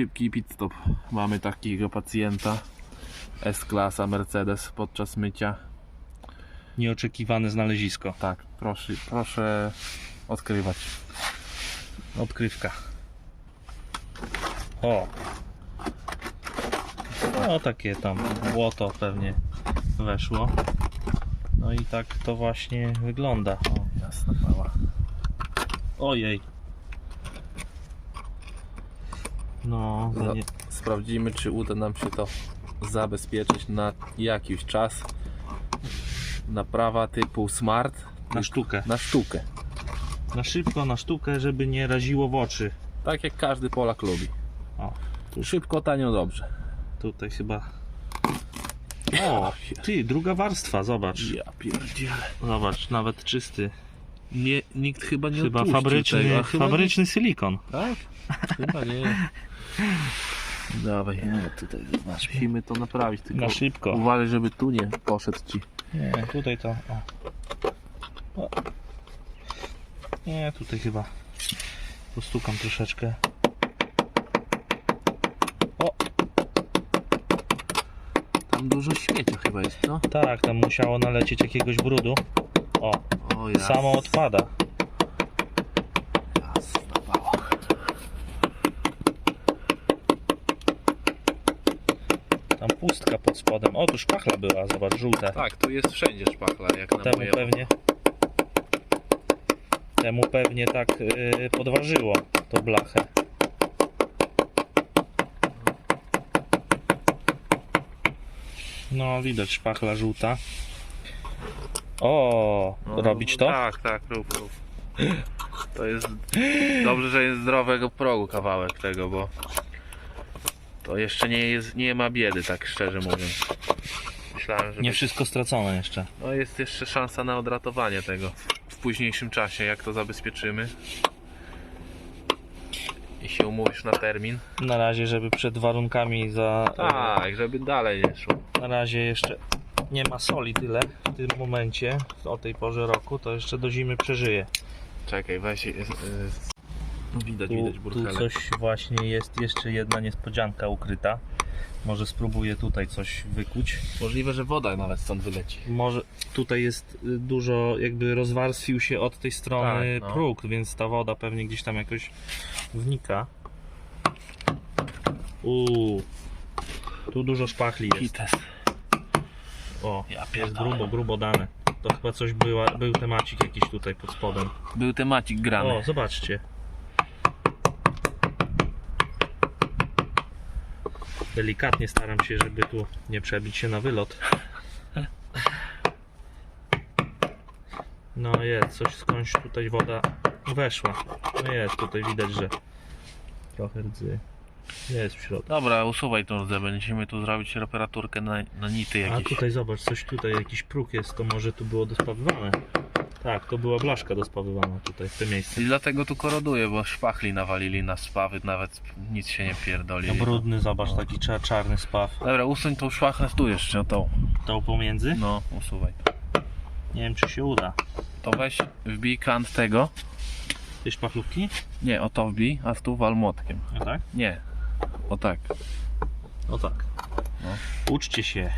szybki pit stop. Mamy takiego pacjenta. S-klasa Mercedes podczas mycia. Nieoczekiwane znalezisko. Tak, proszę, proszę odkrywać. Odkrywka. O! No takie tam błoto pewnie weszło. No i tak to właśnie wygląda. O, Jasna mała. ojej. No, Za- nie, Sprawdzimy, czy uda nam się to zabezpieczyć na jakiś czas. Naprawa typu smart na sztukę. na sztukę. Na szybko, na sztukę, żeby nie raziło w oczy. Tak jak każdy Polak lubi. O, Szybko, tanio, dobrze. tutaj chyba. O, ty, druga warstwa, zobacz. Ja pierdzielę. Zobacz, nawet czysty. Nie, nikt chyba nie Chyba odpuści fabryczny, tego. a Chyba fabryczny silikon. Tak? Chyba nie. Dawaj. tutaj Musimy to naprawić. Tylko Na szybko. Uważaj, żeby tu nie poszedł ci. Nie, tutaj to. O. O. Nie, tutaj chyba postukam troszeczkę. O, Tam dużo śmiecia chyba jest, co? tak, tam musiało nalecieć jakiegoś brudu. O, O ja. samo odpada. Tam pustka pod spodem. O, tu szpachla była, zobacz, żółta. Tak, tu jest wszędzie szpachla, jak na Temu moje pewnie. Temu pewnie tak yy, podważyło to blachę. No, widać szpachla żółta. O, No, robić to? Tak, tak, rób, rób. To jest dobrze, że jest zdrowego progu kawałek tego, bo to jeszcze nie jest, nie ma biedy, tak szczerze mówiąc. Myślałem, że Nie wszystko stracone jeszcze. no jest jeszcze szansa na odratowanie tego w późniejszym czasie, jak to zabezpieczymy. I się umówisz na termin. Na razie, żeby przed warunkami za. Tak, żeby dalej nie szło. Na razie jeszcze nie ma soli tyle w tym momencie, o tej porze roku, to jeszcze do zimy przeżyje. Czekaj, weź. Yy, widać, Tu, widać tu burkelek. coś właśnie jest, jeszcze jedna niespodzianka ukryta. Może spróbuję tutaj coś wykuć. Możliwe, że woda nawet stąd wyleci. Może tutaj jest y, dużo, jakby rozwarstwił się od tej strony Tak, no. próg, więc ta woda pewnie gdzieś tam jakoś wnika. Uuu, tu dużo szpachli jest. Kites. O, Ja jest pierdolę. grubo, grubo dane. To chyba coś była, był temacik jakiś tutaj pod spodem. Był temacik grany. O, zobaczcie. Delikatnie staram się, żeby tu nie przebić się na wylot. No jest, coś skądś tutaj woda weszła. No jest, tutaj widać, że trochę rdzy jest w środku. Dobra, usuwaj tą rdzę, będziemy tu zrobić reparaturkę na, na nity A jakieś. tutaj zobacz, coś tutaj, jakiś próg jest, to może tu było dospawywane. Tak, to była blaszka dospawywana tutaj, w tym miejscu. I dlatego tu koroduje, bo szpachli nawalili na spawy, nawet nic się nie pierdoli. No brudny, zobacz, taki cza- czarny spaw. Dobra, usuń tą szpachlę tu jeszcze, tą. To pomiędzy? No, usuwaj. Nie wiem, czy się uda. To weź, wbij kant tego. Tej szpachlówki? Nie, o to wbij, a tu wal młotkiem. No tak? Nie, o tak. No tak. No. Uczcie się.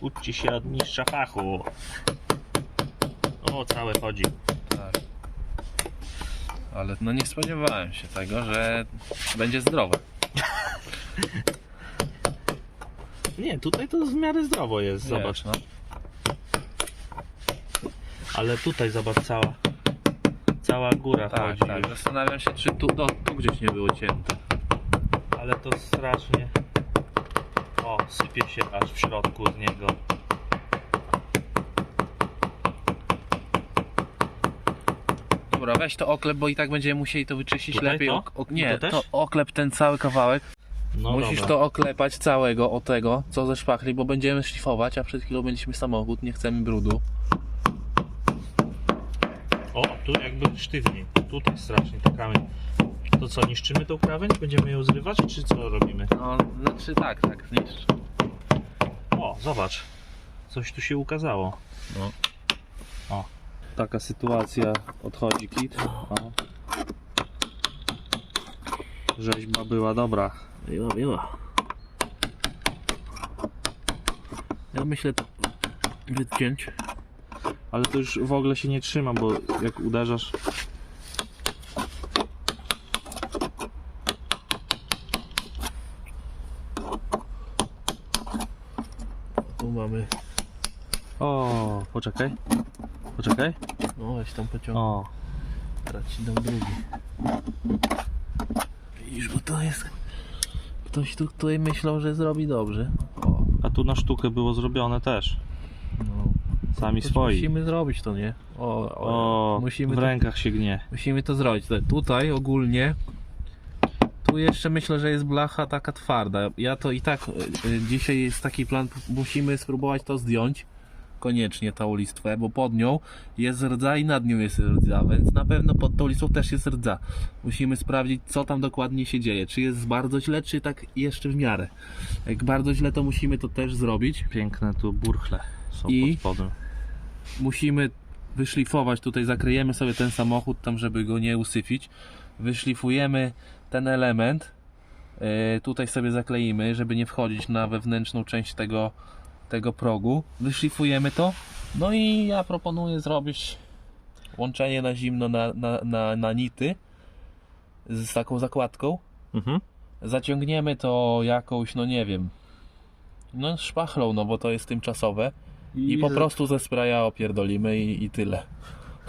Uczcie się od mistrza fachu. O, całe chodzi. tak. Ale no nie spodziewałem się tego, że będzie zdrowe. Nie, tutaj to w miarę zdrowo jest, zobacz. no. Ale tutaj zobacz cała. Cała góra Tak, chodzi. tak. Zastanawiam się, czy tu, no, tu gdzieś nie było cięte. Ale to strasznie. O, sypie się aż w środku z niego. Dobra, weź to oklep, bo i tak będziemy musieli to wyczyścić Tutaj lepiej. to? Ok, ok, nie, To też? to oklep ten cały kawałek. No Musisz dobra. to oklepać całego o tego, co ze szpachli, bo będziemy szlifować, a przed chwilą mieliśmy samochód, nie chcemy brudu. O, tu jakby sztywniej. Tutaj strasznie to kamień. To co, niszczymy tą krawędź? Będziemy ją zrywać, czy co robimy? No, znaczy tak, tak, zniszcz. O, zobacz. Coś tu się ukazało. No. O. Taka sytuacja, odchodzi kit. O. Rzeźba była dobra. Była, była. Ja myślę to wyciąć. Ale to już w ogóle się nie trzyma, bo jak uderzasz... Tu mamy, O, poczekaj. Poczekaj. no weź tam pociąg. O, Teraz ci dam drugi. Widzisz, bo to jest... Ktoś tu tutaj myślał, że zrobi dobrze. O, a tu na sztukę było zrobione też. Sami swoi. Musimy zrobić to, nie? O, o, O, musimy w to, rękach się gnie. musimy to zrobić. Tutaj ogólnie tu jeszcze myślę, że jest blacha taka twarda. Ja to i tak y, y, dzisiaj jest taki plan, musimy spróbować to zdjąć. Koniecznie tą listwę, bo pod nią jest rdza i nad nią jest rdza, więc na pewno pod tą listwą też jest rdza. Musimy sprawdzić, co tam dokładnie się dzieje. Czy jest bardzo źle, czy tak jeszcze w miarę. Jak bardzo źle, to musimy to też zrobić. Piękne tu burchle są I? pod spodem. Musimy wyszlifować, tutaj zakryjemy sobie ten samochód tam, żeby go nie usyfić. Wyszlifujemy ten element. Yy, tutaj sobie zakleimy, żeby nie wchodzić na wewnętrzną część tego, tego progu. Wyszlifujemy to. No i ja proponuję zrobić łączenie na zimno na, na, na, na nity z taką zakładką. Mhm. Zaciągniemy to jakąś, no nie wiem, no szpachlą, no bo to jest tymczasowe. I po prostu ze spraya opierdolimy i, i tyle.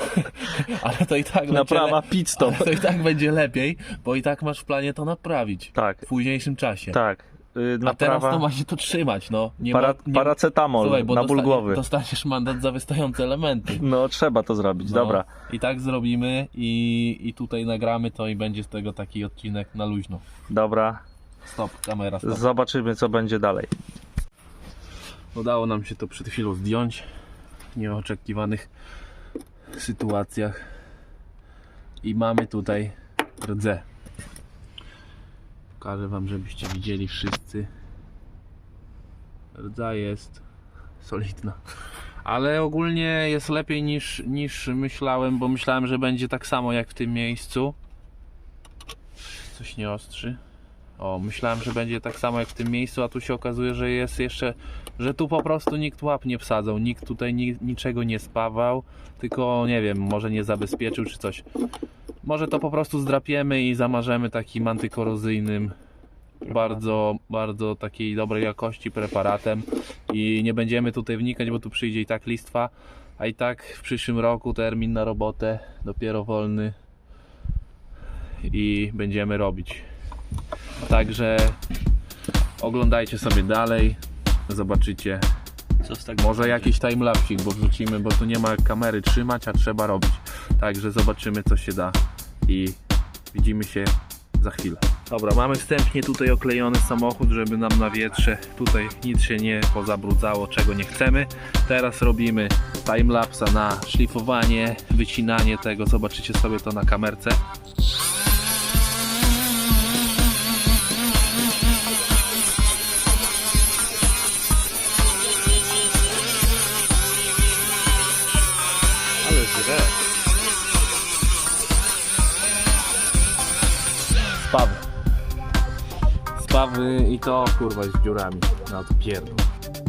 Ale to i tak będzie Naprawa pit le- stop. ale to i tak będzie lepiej, bo i tak masz w planie to naprawić Tak, w późniejszym czasie. tak. Yy, A teraz Naprawa... to ma się to trzymać, no. Nie Para, ma, nie, paracetamol Słuchaj, bo na ból głowy. dostaniesz mandat za wystające elementy. No trzeba to zrobić, No, dobra. I tak zrobimy i, i tutaj nagramy to i będzie z tego taki odcinek na luźno. Dobra, Stop, kamera, stop. zobaczymy co będzie dalej. Udało nam się to przed chwilą zdjąć w nieoczekiwanych sytuacjach i mamy tutaj rdze. Pokażę wam, żebyście widzieli wszyscy. Rdza jest solidna. Ale ogólnie jest lepiej niż, niż myślałem, bo myślałem, że będzie tak samo jak w tym miejscu. Coś nie ostrzy. O, myślałem, że będzie tak samo jak w tym miejscu, a tu się okazuje, że jest jeszcze że tu po prostu nikt łap nie wsadzał, nikt tutaj ni niczego nie spawał, tylko nie wiem, może nie zabezpieczył czy coś. Może to po prostu zdrapiemy i zamarzemy takim antykorozyjnym, bardzo, bardzo takiej dobrej jakości preparatem i nie będziemy tutaj wnikać, bo tu przyjdzie i tak listwa, a i tak w przyszłym roku termin na robotę dopiero wolny i będziemy robić. Także oglądajcie sobie dalej zobaczycie. Może jakiś timelapsik, bo wrzucimy, bo tu nie ma kamery trzymać, a trzeba robić. Także zobaczymy co się da i widzimy się za chwilę. Dobra, mamy wstępnie tutaj oklejony samochód, żeby nam na wietrze tutaj nic się nie pozabrudzało, czego nie chcemy. Teraz robimy timelapsa na szlifowanie, wycinanie tego, zobaczycie sobie to na kamerce. I to kurwa z dziurami na odpierdol. Tam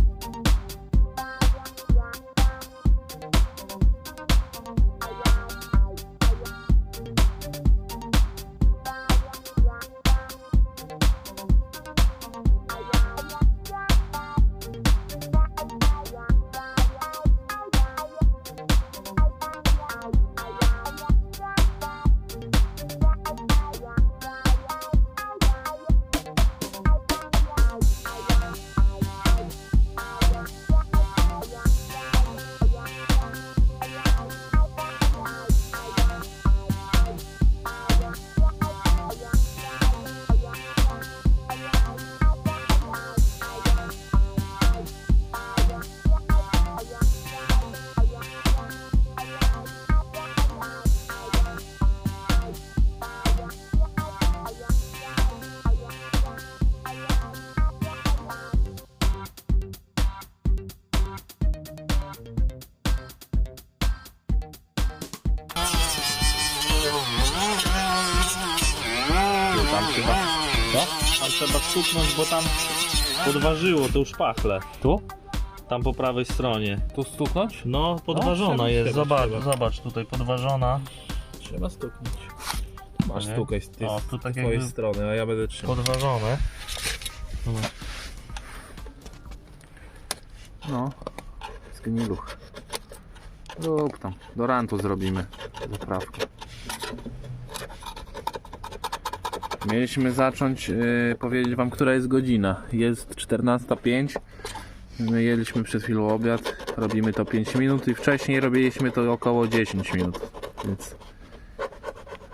stuknąć, bo tam podważyło to już pachle. Tu? Tam po prawej stronie. Tu stuknąć? No, podważona trzeba, jest. trzeba, zobacz, trzeba. zobacz tutaj podważona. Trzeba stuknąć. Masz Nie? stukaj z tej, O, tu tak twojej jakby- strony, a ja będę trzymał. Podważone. No, zgniluch. Rób tam, do rantu zrobimy zaprawkę. Mieliśmy zacząć, yy, powiedzieć wam, która jest godzina. Jest 14.05. My jedliśmy przed chwilą obiad, robimy to 5 minut i wcześniej robiliśmy to około 10 minut. Więc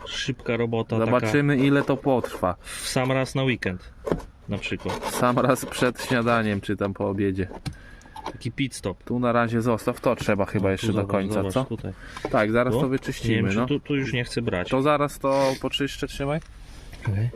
Szybka robota zobaczymy ile to potrwa. w sam raz na weekend. Na przykład. Sam raz przed śniadaniem, czy tam po obiedzie. Taki pit stop. Tu na razie zostaw, to trzeba chyba No, jeszcze tu do zobacz, końca, zobacz, co? Tutaj. Tak, zaraz to Nie wiem, wyczyścimy, czy no. tu, tu już nie chcę brać. To zaraz to poczyszczę, trzymaj. ね。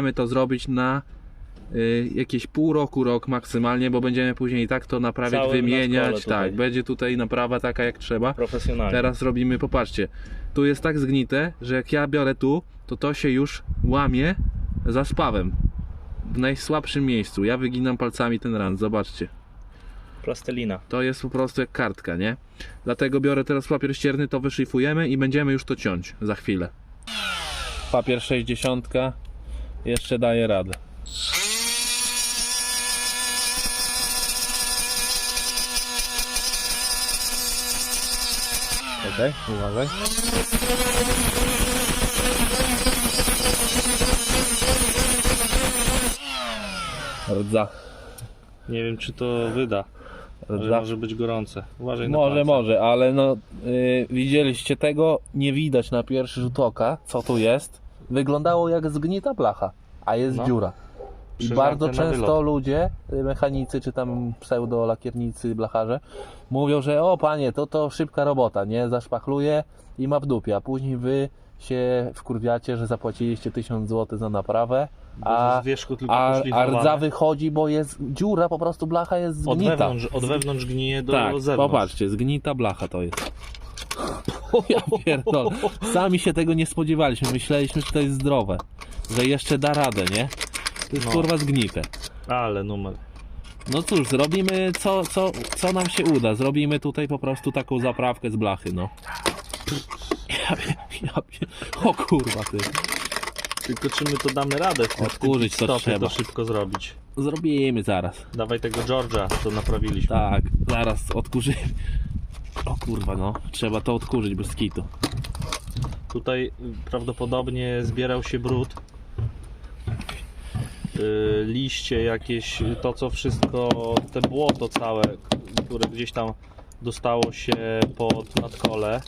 Chcemy to zrobić na y, jakieś pół roku, rok maksymalnie, bo będziemy później i tak to naprawiać, Całe wymieniać. tutaj. Tak, będzie tutaj naprawa taka jak trzeba. Profesjonalnie. Teraz robimy, popatrzcie, tu jest tak zgnite, że jak ja biorę tu, to to się już łamie za spawem. W najsłabszym miejscu. Ja wyginam palcami ten rand, zobaczcie. Plastelina. To jest po prostu jak kartka, nie? Dlatego biorę teraz papier ścierny, to wyszlifujemy i będziemy już to ciąć za chwilę. Papier 60 jeszcze daje radę. Okej, uważaj. Rdza. Nie wiem, czy to wyda. Rdza. może być gorące. Uważaj na Może, palce. może, ale no y, widzieliście tego, nie widać na pierwszy rzut oka, co tu jest. Wyglądało jak zgnita blacha, a jest No. dziura. I bardzo często ludzie, y, mechanicy czy tam pseudo-lakiernicy, blacharze, mówią, że o panie, to to szybka robota, nie? Zaszpachluje i ma w dupie, a później wy się wkurwiacie, że zapłaciliście 1000 zł za naprawę, a, wierzchu tylko a, a rdza wychodzi, bo jest dziura, po prostu blacha jest od zgnita. wewnątrz, od wewnątrz gnije do Tak, zewnątrz. popatrzcie, zgnita blacha to jest. Ja pierdolę. Sami się tego nie spodziewaliśmy. Myśleliśmy, że to jest zdrowe. Że jeszcze da radę, nie? To jest No. kurwa zgnite. Ale numer. No cóż, zrobimy co, co, co nam się uda. Zrobimy tutaj po prostu taką zaprawkę z blachy, no. Ja, pie- ja, pie- o kurwa ty. Tylko czy my to damy radę w tym Odkurzyć to stopie trzeba. to szybko zrobić. Zrobimy zaraz. Dawaj tego George'a, co naprawiliśmy. Tak, zaraz odkurzymy. O kurwa no, trzeba to odkurzyć bez kitu. Tutaj y, prawdopodobnie zbierał się brud. Y, Liście jakieś, y, to co wszystko, te błoto całe, które gdzieś tam dostało się pod nadkole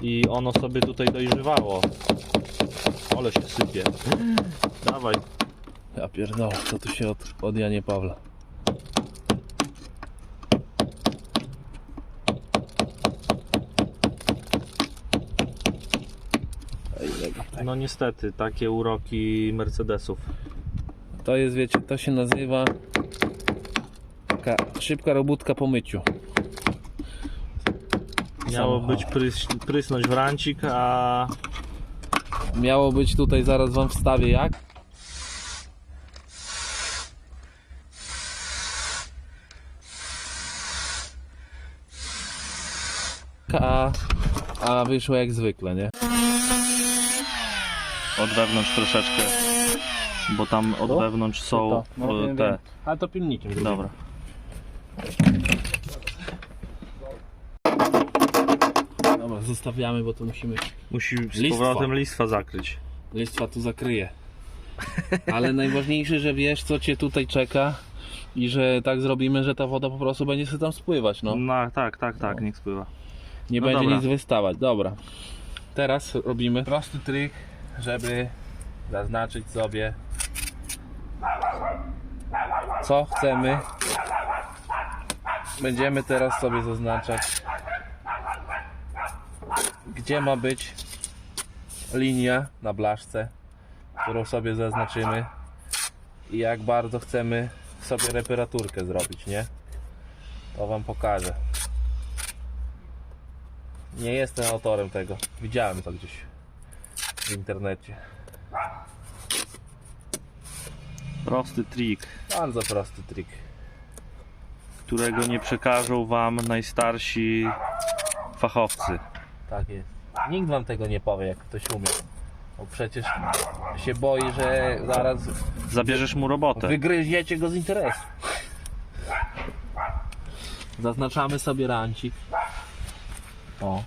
i ono sobie tutaj dojrzewało. Ale się sypie. Dawaj, Ja pierdolę, co tu się od, od Janie Pawła. no niestety, takie uroki Mercedesów. To jest, wiecie, to się nazywa taka szybka robótka po myciu. Miało Samochód. być prys, prysnąć w rancik, a Miało być tutaj, zaraz wam wstawię jak. A, a wyszło jak zwykle, nie? Od wewnątrz troszeczkę, bo tam od Tu? wewnątrz są To, no, e, wiem, te. wiem. Ale to pilnikiem. Dobra. Dobra, zostawiamy, bo to musimy. Musi z Listwa. powrotem listwa zakryć. Listwa tu zakryje. Ale najważniejsze, że wiesz, co cię tutaj czeka. i że tak zrobimy, że ta woda po prostu będzie sobie tam spływać, no. No tak, tak, tak, niech spływa. Nie No będzie dobra. nic wystawać. Dobra. Teraz robimy prosty trik, żeby zaznaczyć sobie co chcemy. Będziemy teraz sobie zaznaczać gdzie ma być linia na blaszce, którą sobie zaznaczymy i jak bardzo chcemy sobie reparaturkę zrobić, nie? To wam pokażę. Nie jestem autorem tego. Widziałem to gdzieś w internecie. Prosty trik, Bardzo prosty trik. którego nie przekażą wam najstarsi fachowcy. Tak jest. Nikt wam tego nie powie, jak ktoś umie. Bo przecież się boi, że zaraz Zabierzesz mu robotę. wygryziecie go z interesu. Zaznaczamy sobie rancik. O.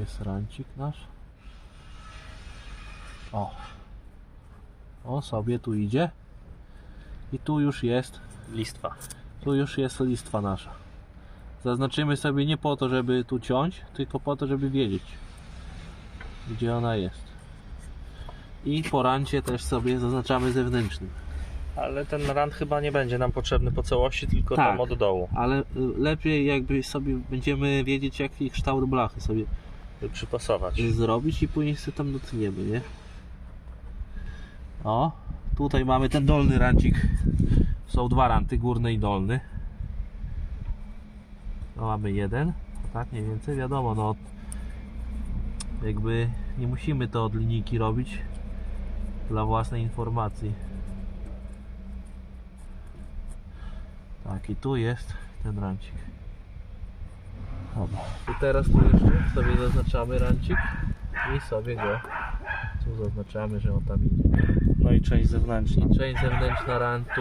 jest rancik nasz. O. O, sobie tu idzie. I tu już jest Listwa. tu już jest listwa nasza. Zaznaczymy sobie nie po to, żeby tu ciąć, tylko po to, żeby wiedzieć, gdzie ona jest. I po rancie też sobie zaznaczamy zewnętrznym. Ale ten rand chyba nie będzie nam potrzebny po całości, tylko Tak. tam od dołu. Ale lepiej jakby sobie będziemy wiedzieć, jaki kształt blachy sobie Przypasować. zrobić i później sobie tam doceniemy, nie? O, tutaj mamy ten dolny rancik. Są dwa ranty, górny i dolny. No mamy jeden, tak mniej więcej, wiadomo, no jakby nie musimy to od linijki robić dla własnej informacji. Tak, i tu jest ten rancik. I teraz tu jeszcze sobie zaznaczamy rancik i sobie go tu zaznaczamy, że on tam idzie. No i część zewnętrzna. I część zewnętrzna rantu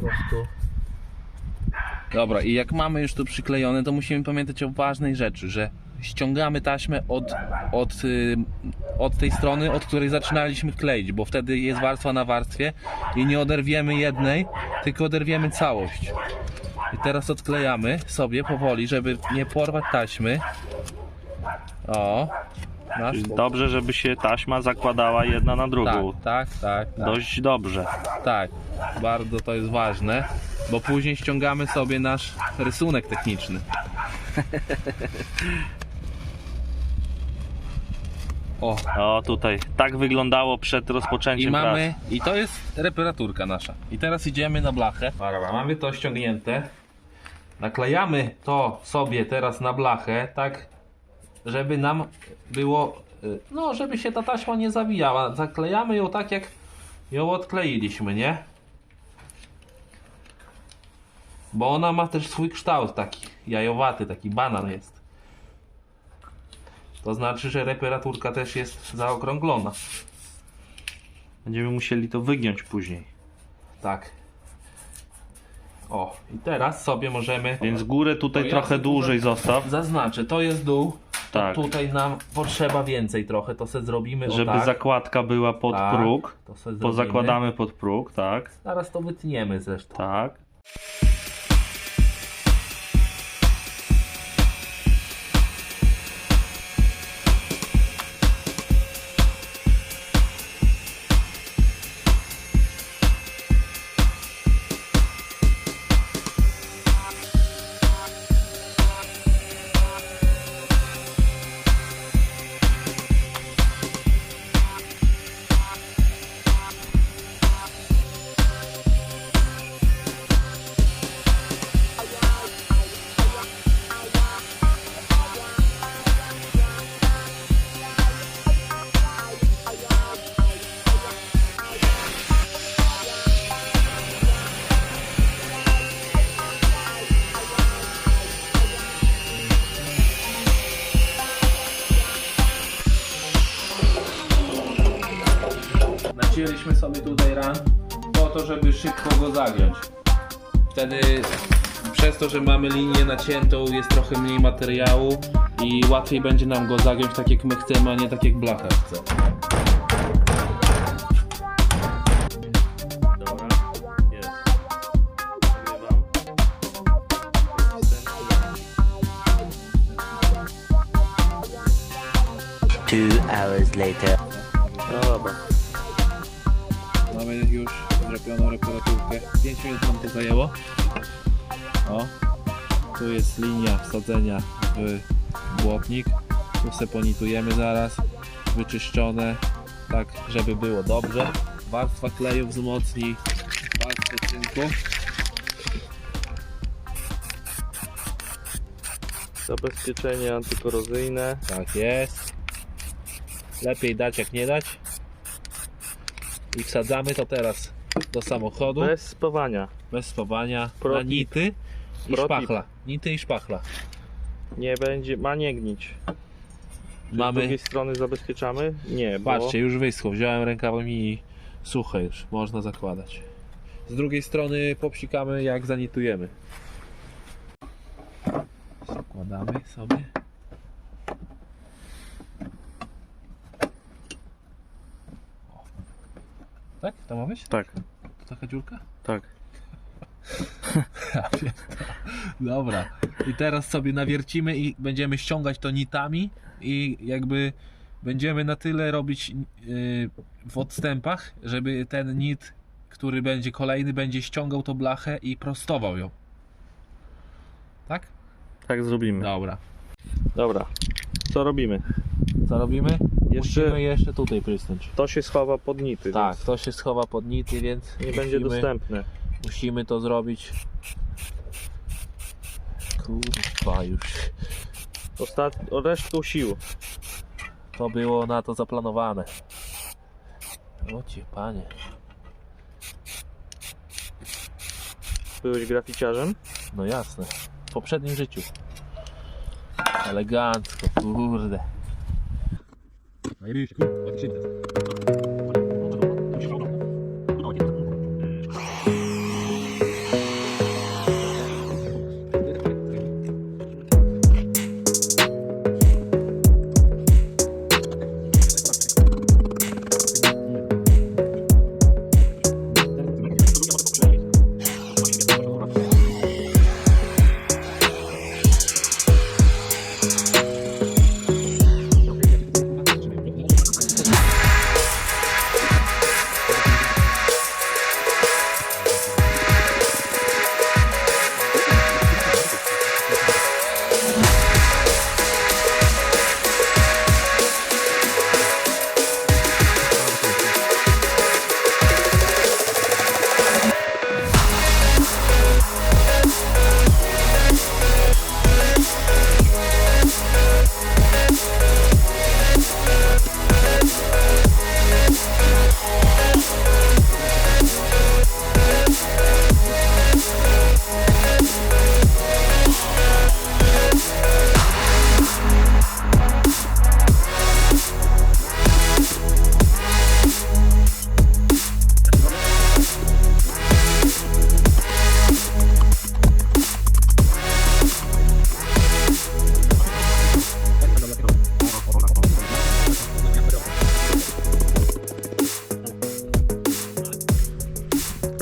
po prostu. Dobra, i jak mamy już to przyklejone, to musimy pamiętać o ważnej rzeczy, że ściągamy taśmę od, od, y, od tej strony, od której zaczynaliśmy kleić, bo wtedy jest warstwa na warstwie i nie oderwiemy jednej, tylko oderwiemy całość. I teraz odklejamy sobie powoli, żeby nie porwać taśmy. O, Dobrze, żeby się taśma zakładała jedna na drugą. tak, tak, tak, tak. Dość dobrze. Tak, bardzo to jest ważne, bo później ściągamy sobie nasz rysunek techniczny. O, O, tutaj. Tak wyglądało przed i rozpoczęciem mamy, i to jest reparaturka nasza. I teraz idziemy na blachę. Dobra, mamy to ściągnięte. Naklejamy to sobie teraz na blachę, tak, żeby nam było, y, no, żeby się ta taśma nie zawijała. Zaklejamy ją tak, jak ją odkleiliśmy, nie? Bo ona ma też swój kształt taki jajowaty, taki banan jest. To znaczy, że reparaturka też jest zaokrąglona. Będziemy musieli to wygiąć później. Tak. O, i teraz sobie możemy. Więc górę tutaj To ja trochę sobie dłużej zostaw, Zaznaczę, to jest dół. Tak. Tutaj nam potrzeba więcej trochę, to sobie zrobimy żeby o tak. zakładka była pod Tak, próg. To sobie zrobimy. Pozakładamy pod próg, tak, Zaraz to wytniemy zresztą. tak. Przez to, że mamy linię naciętą, jest trochę mniej materiału i łatwiej będzie nam go zagiąć tak jak my chcemy, a nie tak jak blacha chce. Dobra, jest. Nagrywam. Two hours later. No dobra. Mamy już zrobioną reparaturkę. 5 minut nam to zajęło. O, tu jest linia wsadzenia w błotnik. Tu se ponitujemy zaraz. Wyczyszczone, tak żeby było dobrze. Warstwa kleju wzmocni warstwę cynku. Zabezpieczenie antykorozyjne. Tak jest. Lepiej dać jak nie dać. I wsadzamy to teraz do samochodu. Bez spawania. bez spawania Pro na tip. nity i szpachla. Nity i szpachla. Nie będzie, ma nie gnić. Czy Z Mamy, drugiej strony zabezpieczamy? Nie, bo patrzcie, już wyschło. Wziąłem rękawami suche już, można zakładać. Z drugiej strony popsikamy jak zanitujemy. Zakładamy sobie. O. Tak? To ma być? Tak, To taka dziurka? tak. Dobra. I teraz sobie nawiercimy i będziemy ściągać to nitami i jakby będziemy na tyle robić yy, w odstępach, żeby ten nit, który będzie kolejny, będzie ściągał tą blachę i prostował ją. Tak? Tak zrobimy. Dobra. Dobra. Co robimy? Co robimy? Jeszcze Musimy jeszcze tutaj prysnąć. to się schowa pod nity, Tak, więc to się schowa pod nity, więc nie będzie musimy- dostępne. Musimy to zrobić. Kurwa już. Ostat... o resztką sił. To było na to zaplanowane. O cię, panie. Byłeś graficiarzem? No jasne. W poprzednim życiu. Elegancko, kurde.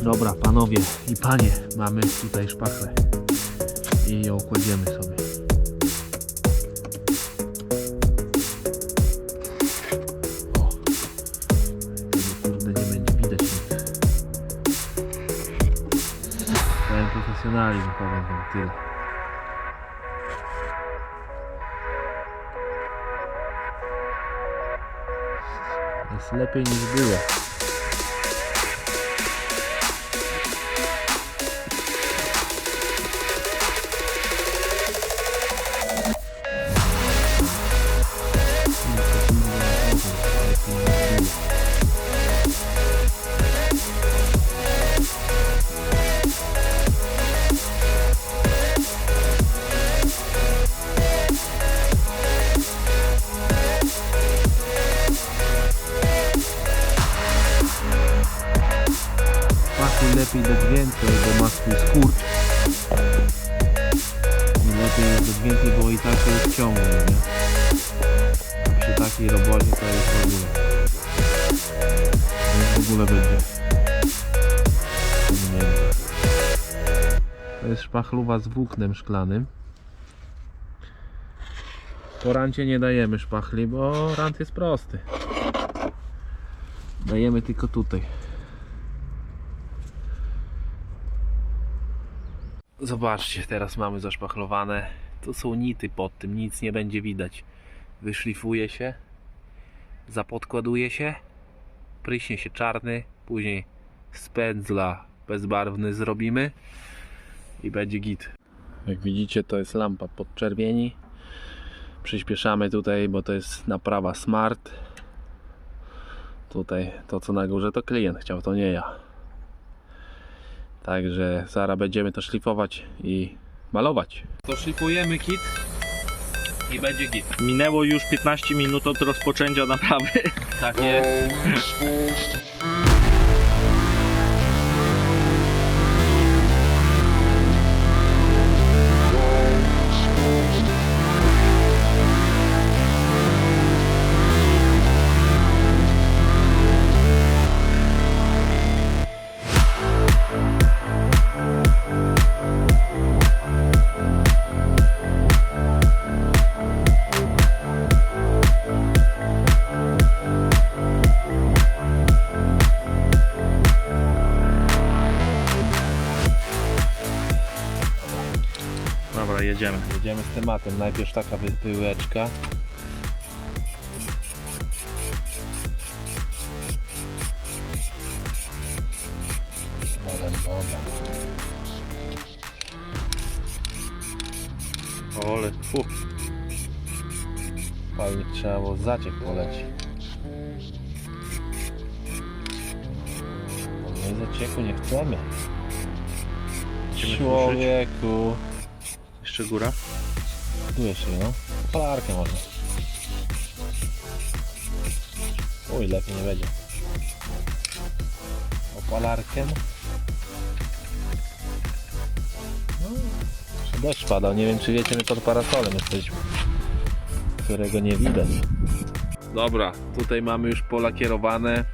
Dobra, panowie i panie, mamy tutaj szpachlę i ją kładziemy sobie. O, nie będzie widać nic. Pełen profesjonalizm, powiem wam tyle. Jest lepiej niż było. Lepiej dać więcej, bo ma swój skurcz Lepiej jakby więcej było i tak to jest ciągle, nie? Przy takiej robocie to jest w ogóle. To w ogóle będzie. To jest szpachluwa z włóknem szklanym. Po rancie nie dajemy szpachli, bo rant jest prosty. Dajemy tylko tutaj. Zobaczcie, teraz mamy zaszpachlowane. Tu są nity pod tym, nic nie będzie widać. Wyszlifuje się, zapodkładuje się, pryśnie się czarny, później z pędzla bezbarwny zrobimy i będzie git. Jak widzicie, to jest lampa podczerwieni. Przyspieszamy tutaj, bo to jest naprawa smart. Tutaj to co na górze to klient chciał, to nie ja. Także zaraz będziemy to szlifować i malować. To szlifujemy kit i będzie git. Minęło już 15 minut od rozpoczęcia naprawy. Tak jest. Jedziemy. Jedziemy z tematem. Najpierw taka wy- pyłeczka. Dobra, dobra. Ole, fu. Palnik trzeba było zaciek poleci. My zacieku nie chcemy. Chcemy Człowieku. Jeszcze góra. Tu jeszcze, no. Palarkę może. Uj, lepiej nie będzie. Opalarkiem. No, deszcz padał. Nie wiem, czy wiecie, my pod parasolem jesteśmy. Którego nie widać. Dobra, tutaj mamy już pola kierowane.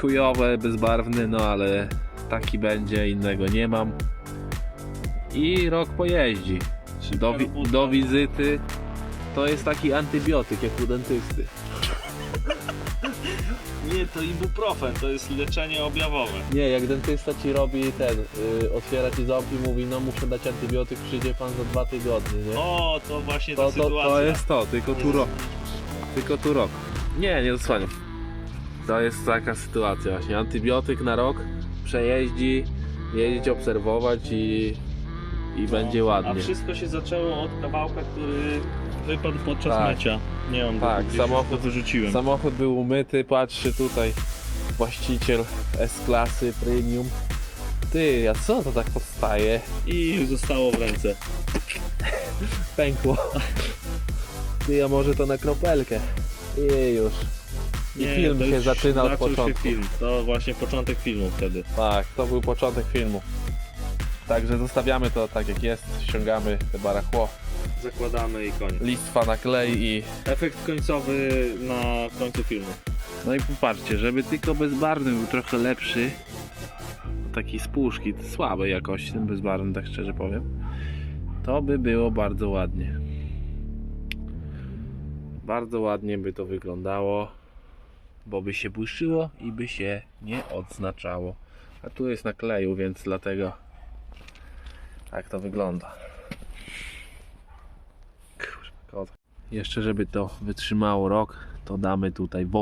Chujowe, bezbarwny, no ale taki będzie, innego nie mam. I rok pojeździ. Do, wi- do wizyty to jest taki antybiotyk jak u dentysty. Nie, to ibuprofen, to jest leczenie objawowe. Nie, jak dentysta ci robi ten, y, otwiera ci ząb i mówi, no muszę dać antybiotyk, przyjdzie pan za dwa tygodnie, nie? O, to właśnie ta to, to, sytuacja. to jest to, tylko tu rok. Tylko tu rok. Nie, nie zasłaniam. To jest taka sytuacja właśnie. Antybiotyk na rok, przejeździ, jeździć, obserwować i, i będzie A ładnie. wszystko się zaczęło od kawałka, który wypadł podczas Tak. mecia. Nie mam go Tak, gdzieś, samochód- to wyrzuciłem. Samochód był umyty, patrzy tutaj właściciel S-klasy premium. Ty, a co to tak powstaje? I zostało w ręce. Pękło. Ty, a może to na kropelkę? I już. I film to się zaczyna od początku. Się film. To właśnie początek filmu wtedy. Tak, to był początek filmu. Także zostawiamy to tak jak jest, ściągamy te barachło, Zakładamy i koniec. listwa na klej i... Efekt końcowy na końcu filmu. No i popatrzcie, żeby tylko bezbarwny był trochę lepszy, taki z puszki, słabej jakości ten bezbarwny, tak szczerze powiem, to by było bardzo ładnie. Bardzo ładnie by to wyglądało, bo by się błyszczyło i by się nie odznaczało. A tu jest na kleju, więc dlatego tak to wygląda. Kurwa. Jeszcze żeby to wytrzymało rok, to damy tutaj wosk